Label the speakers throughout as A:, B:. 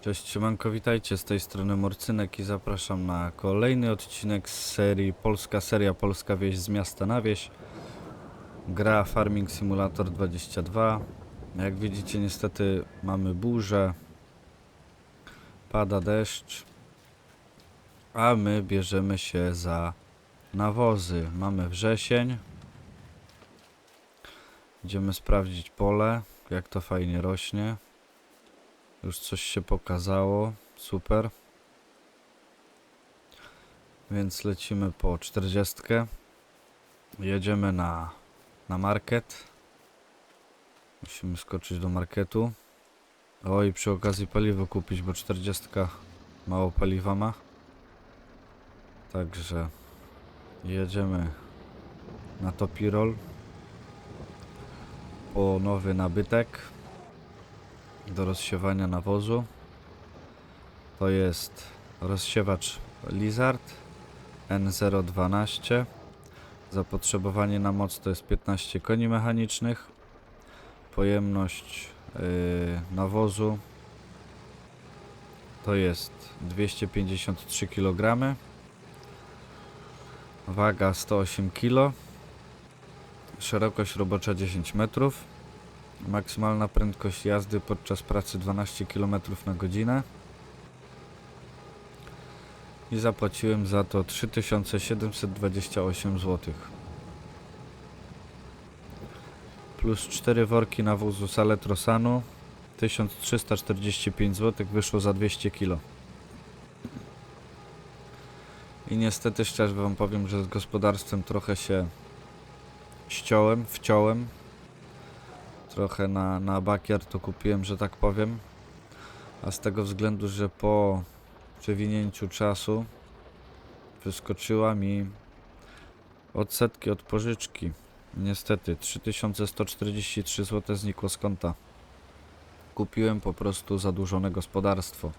A: Cześć, siemanko, witajcie, z tej strony Morcynek i zapraszam na kolejny odcinek z serii Polska Seria Polska Wieś z miasta na wieś. Gra Farming Simulator 22. Jak widzicie niestety mamy burzę, pada deszcz, a my bierzemy się za nawozy. Mamy wrzesień. Idziemy sprawdzić pole, jak to fajnie rośnie. Już coś się pokazało. Super. Więc lecimy po 40. Jedziemy na, na market. Musimy skoczyć do marketu. O i przy okazji paliwo kupić, bo 40 mało paliwa ma. Także jedziemy na Topirol po nowy nabytek do rozsiewania nawozu. To jest rozsiewacz Lizard N012. Zapotrzebowanie na moc to jest 15 koni mechanicznych. Pojemność yy, nawozu to jest 253 kg. Waga 108 kg. Szerokość robocza 10 metrów. Maksymalna prędkość jazdy podczas pracy 12 km na godzinę. I zapłaciłem za to 3728 zł. Plus 4 worki nawozu Saletrosanu 1345 zł wyszło za 200 kg. I niestety szczerze wam powiem, że z gospodarstwem trochę się ściąłem, wciąłem trochę na, na bakier to kupiłem, że tak powiem. A z tego względu, że po przewinięciu czasu wyskoczyła mi odsetki od pożyczki. Niestety 3143 zł znikło z konta. Kupiłem po prostu zadłużone gospodarstwo.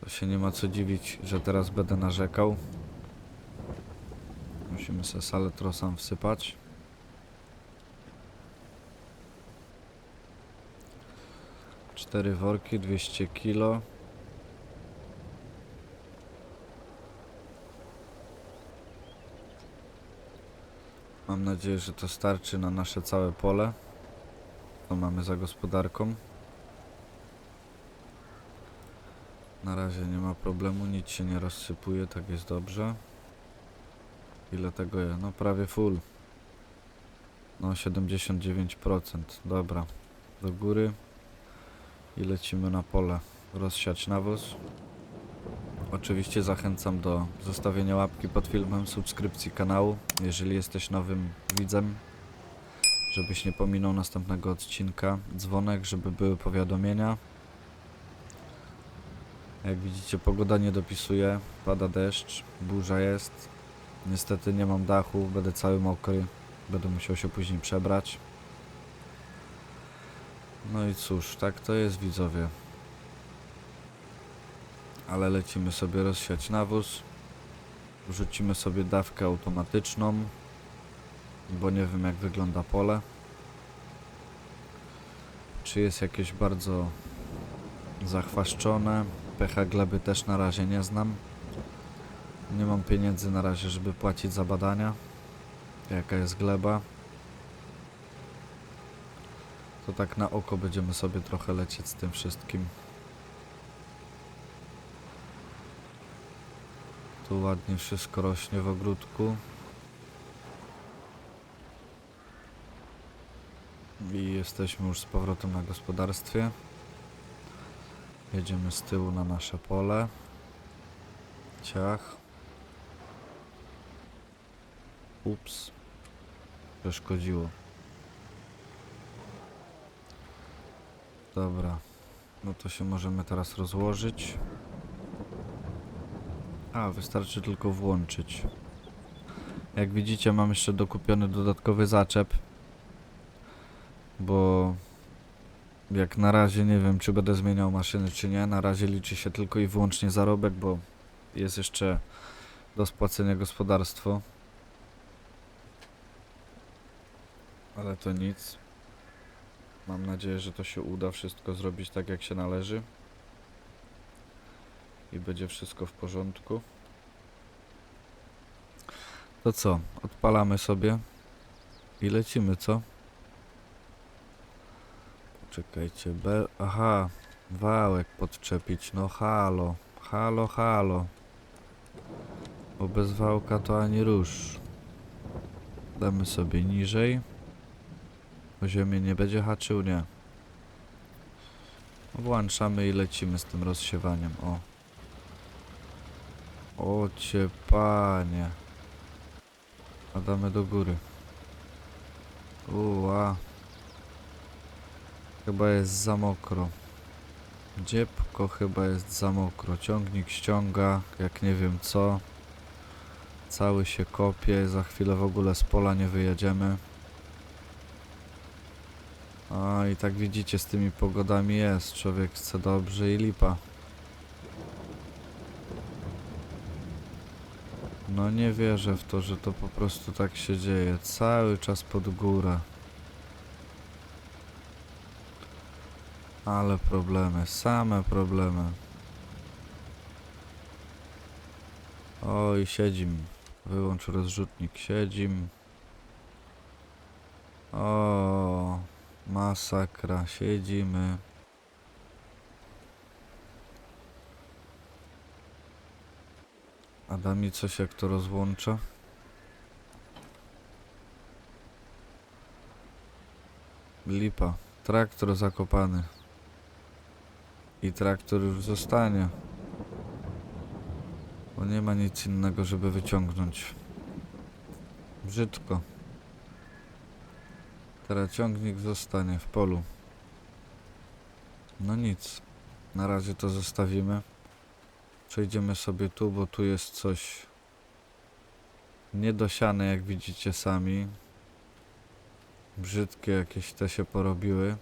A: To się nie ma co dziwić, że teraz będę narzekał. Musimy sobie salę trosam wsypać. Cztery worki, 200 kilo. Mam nadzieję, że to starczy na nasze całe pole. To mamy za gospodarką. Na razie nie ma problemu, nic się nie rozsypuje, tak jest dobrze. Ile tego jest? No prawie full. No 79%, dobra. Do góry i lecimy na pole rozsiać nawóz. Oczywiście zachęcam do zostawienia łapki pod filmem, subskrypcji kanału, jeżeli jesteś nowym widzem, żebyś nie pominął następnego odcinka. Dzwonek, żeby były powiadomienia. Jak widzicie pogoda nie dopisuje, pada deszcz, burza jest. Niestety nie mam dachu, będę cały mokry, będę musiał się później przebrać. No i cóż, tak to jest widzowie. Ale lecimy sobie rozsiać nawóz. Wrzucimy sobie dawkę automatyczną, bo nie wiem jak wygląda pole. Czy jest jakieś bardzo zachwaszczone. pH gleby też na razie nie znam. Nie mam pieniędzy na razie, żeby płacić za badania. Jaka jest gleba. To tak na oko będziemy sobie trochę lecieć z tym wszystkim. Tu ładnie wszystko rośnie w ogródku. I jesteśmy już z powrotem na gospodarstwie. Jedziemy z tyłu na nasze pole. Ciach. Ups. Przeszkodziło. Dobra. No to się możemy teraz rozłożyć. A, wystarczy tylko włączyć. Jak widzicie mam jeszcze dokupiony dodatkowy zaczep. Bo jak na razie nie wiem czy będę zmieniał maszyny czy nie. Na razie liczy się tylko i wyłącznie zarobek, bo jest jeszcze do spłacenia gospodarstwo. Ale to nic. Mam nadzieję, że to się uda wszystko zrobić tak jak się należy. I będzie wszystko w porządku. To co? Odpalamy sobie i lecimy, co? Czekajcie. Aha, wałek podczepić, no halo, halo, halo. Bo bez wałka to ani rusz. Damy sobie niżej. O ziemię nie będzie haczył, nie. Włączamy i lecimy z tym rozsiewaniem, o. O cię panie. A damy do góry. Uła. Chyba jest za mokro. Dziebko chyba jest za mokro. Ciągnik ściąga, jak nie wiem co. Cały się kopie, za chwilę w ogóle z pola nie wyjedziemy. A i tak widzicie, z tymi pogodami jest. Człowiek chce dobrze i lipa. No nie wierzę w to, że to po prostu tak się dzieje. Cały czas pod górę. Ale problemy, same problemy. Oj, siedzim. Wyłącz rozrzutnik, siedzim. O, masakra, siedzimy. A da mi coś jak to rozłącza? Lipa. Traktor zakopany. I traktor już zostanie. Bo nie ma nic innego, żeby wyciągnąć. Brzydko. Teraz ciągnik zostanie w polu. No nic. Na razie to zostawimy. Przejdziemy sobie tu, bo tu jest coś niedosiane, jak widzicie sami. Brzydkie jakieś te się porobiły.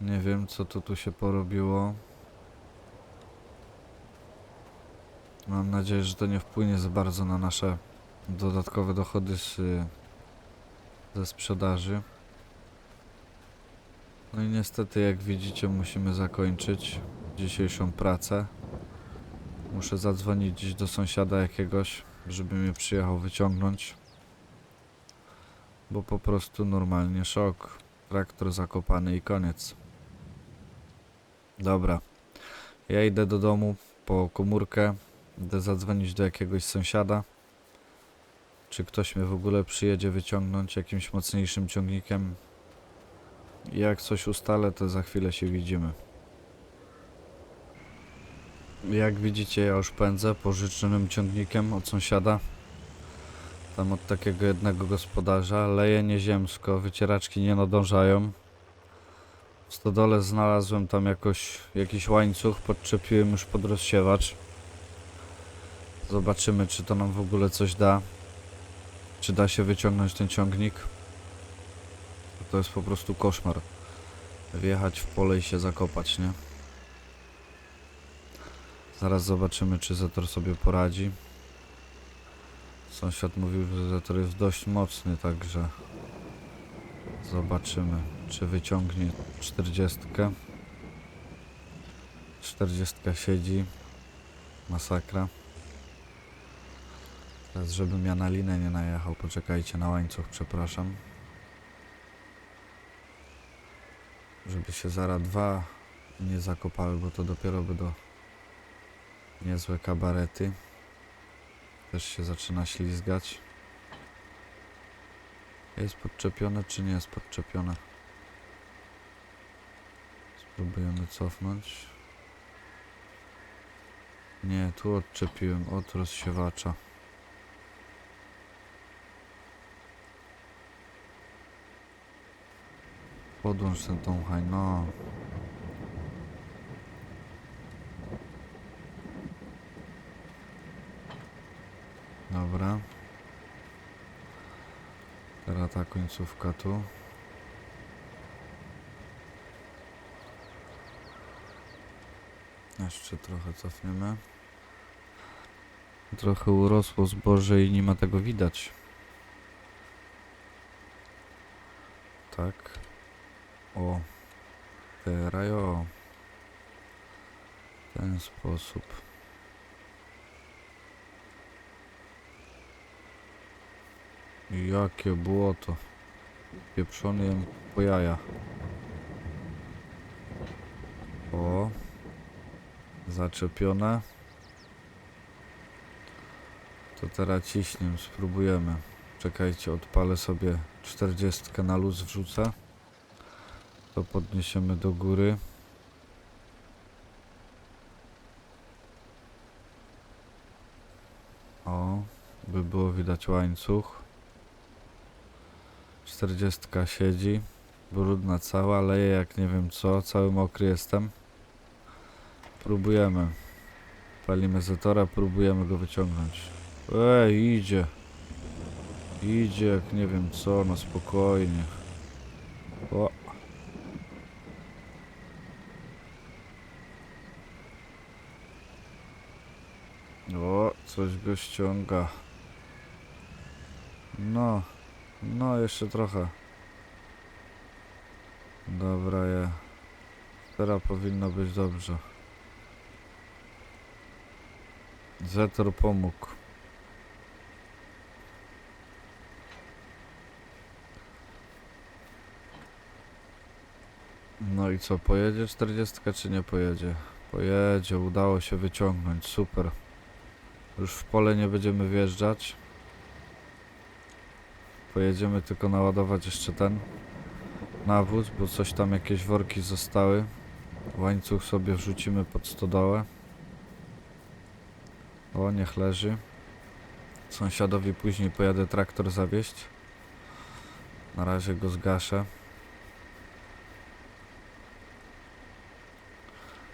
A: Nie wiem, co to tu się porobiło. Mam nadzieję, że to nie wpłynie za bardzo na nasze dodatkowe dochody z, ze sprzedaży. No i niestety, jak widzicie, musimy zakończyć dzisiejszą pracę. Muszę zadzwonić dziś do sąsiada jakiegoś, żeby mnie przyjechał wyciągnąć. Bo po prostu normalnie szok. Traktor zakopany i koniec. Dobra. Ja idę do domu po komórkę. Idę zadzwonić do jakiegoś sąsiada. Czy ktoś mnie w ogóle przyjedzie wyciągnąć jakimś mocniejszym ciągnikiem. Jak coś ustalę, to za chwilę się widzimy. Jak widzicie, ja już pędzę pożyczonym ciągnikiem od sąsiada. Tam od takiego jednego gospodarza. Leje nieziemsko, wycieraczki nie nadążają. W stodole znalazłem tam jakoś jakiś łańcuch, podczepiłem już pod rozsiewacz. Zobaczymy, czy to nam w ogóle coś da. Czy da się wyciągnąć ten ciągnik. To jest po prostu koszmar. Wjechać w pole i się zakopać, nie? Zaraz zobaczymy, czy Zetor sobie poradzi. Sąsiad mówił, że Zetor jest dość mocny, także zobaczymy, czy wyciągnie 40. 40 siedzi. Masakra. Teraz, żebym ja na linę nie najechał, poczekajcie na łańcuch, przepraszam. Żeby się zaraz dwa nie zakopały, bo to dopiero by do niezłe kabarety. Też się zaczyna ślizgać. Jest podczepione czy nie jest podczepione? Spróbujemy cofnąć. Nie, tu odczepiłem od rozsiewacza. Podłącz ten tą haj, no. Dobra. Teraz ta końcówka tu. Jeszcze trochę cofniemy. Trochę urosło zboże i nie ma tego widać. tak. O. Teraz jo. W ten sposób. Jakie błoto. Pieprzony jem po jaja. O. Zaczepione. To teraz ciśniem, spróbujemy. Czekajcie, odpalę sobie 40 na luz wrzucę. To podniesiemy do góry. O, by było widać łańcuch. 40 siedzi. Brudna cała, leje jak nie wiem co, cały mokry jestem. Próbujemy. Palimy zatora, próbujemy go wyciągnąć. Ej, idzie. Idzie jak nie wiem co, no spokojnie. O. O, coś go ściąga. No, no jeszcze trochę. Dobra, je. Teraz powinno być dobrze. Zetor pomógł. No i co, pojedzie 40 czy nie pojedzie? Pojedzie, udało się wyciągnąć, super. Już w pole nie będziemy wjeżdżać. Pojedziemy tylko naładować jeszcze ten nawóz, bo coś tam jakieś worki zostały. Łańcuch sobie wrzucimy pod stodołę. O, niech leży. Sąsiadowi później pojadę traktor zawieźć. Na razie go zgaszę.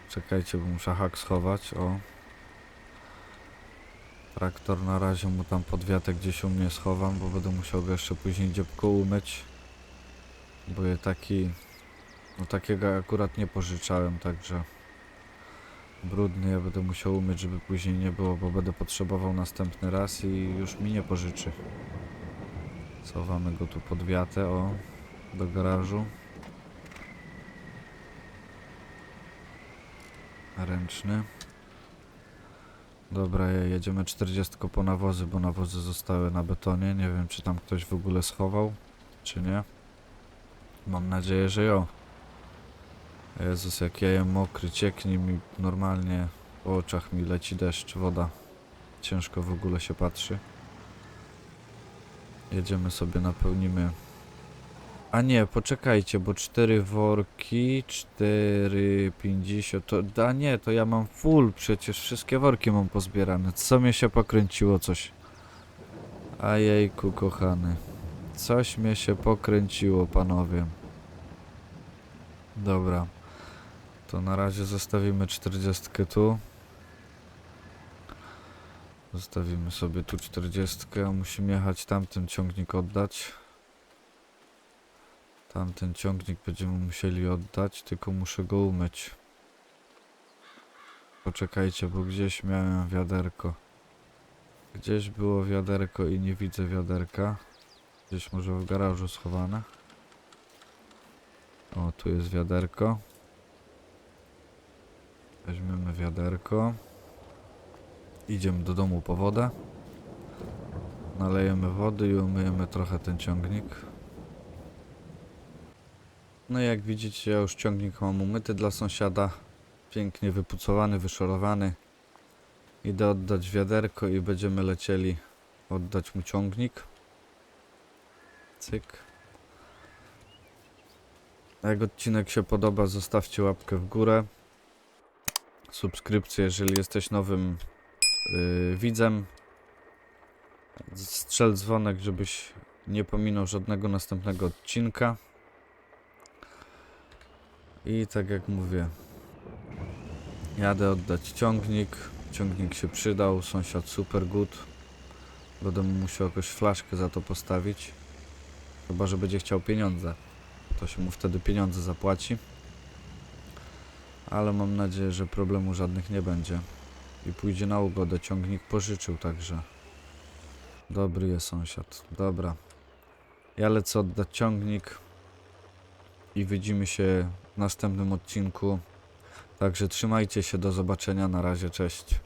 A: Czekajcie, bo muszę hak schować. O. Traktor na razie mu tam podwiatę gdzieś u mnie schowam, bo będę musiał go jeszcze później dziebko umyć. Bo je taki... No takiego akurat nie pożyczałem, także... Brudny ja będę musiał umyć, żeby później nie było, bo będę potrzebował następny raz i już mi nie pożyczy. Schowamy go tu pod wiatę, o, do garażu. Ręczny. Dobra, je- jedziemy 40 po nawozy, bo nawozy zostały na betonie. Nie wiem, czy tam ktoś w ogóle schował, czy nie. Mam nadzieję, że jo. Jezus, jak ja jem mokry, cieknie mi normalnie, po oczach mi leci deszcz, woda. Ciężko w ogóle się patrzy. Jedziemy sobie, napełnimy. A nie, poczekajcie, bo cztery worki, cztery pięćdziesiąt, to, a nie, to ja mam full przecież, wszystkie worki mam pozbierane. Co mnie się pokręciło coś? Ajejku, kochany. Coś mnie się pokręciło, panowie. Dobra. To na razie zostawimy 40 tu. Zostawimy sobie tu 40. Musimy jechać tamten ciągnik oddać. Tamten ciągnik będziemy musieli oddać, tylko muszę go umyć. Poczekajcie, bo gdzieś miałem wiaderko. Gdzieś było wiaderko i nie widzę wiaderka. Gdzieś może w garażu schowane. O, tu jest wiaderko. Weźmiemy wiaderko. Idziemy do domu po wodę. Nalejemy wody i umyjemy trochę ten ciągnik. No jak widzicie, ja już ciągnik mam umyty dla sąsiada. Pięknie wypucowany, wyszorowany. Idę oddać wiaderko i będziemy lecieli oddać mu ciągnik. Cyk. Jak odcinek się podoba, zostawcie łapkę w górę. Subskrypcję, jeżeli jesteś nowym yy, widzem. Strzel dzwonek, żebyś nie pominął żadnego następnego odcinka. I tak jak mówię, jadę oddać ciągnik. Ciągnik się przydał, sąsiad super good. Będę mu musiał jakąś flaszkę za to postawić. Chyba, że będzie chciał pieniądze. To się mu wtedy pieniądze zapłaci. Ale mam nadzieję, że problemu żadnych nie będzie. I pójdzie na ugodę. Ciągnik pożyczył także. Dobry jest sąsiad. Dobra. Ja lecę oddać ciągnik. i widzimy się następnym odcinku. Także trzymajcie się, do zobaczenia, na razie, cześć.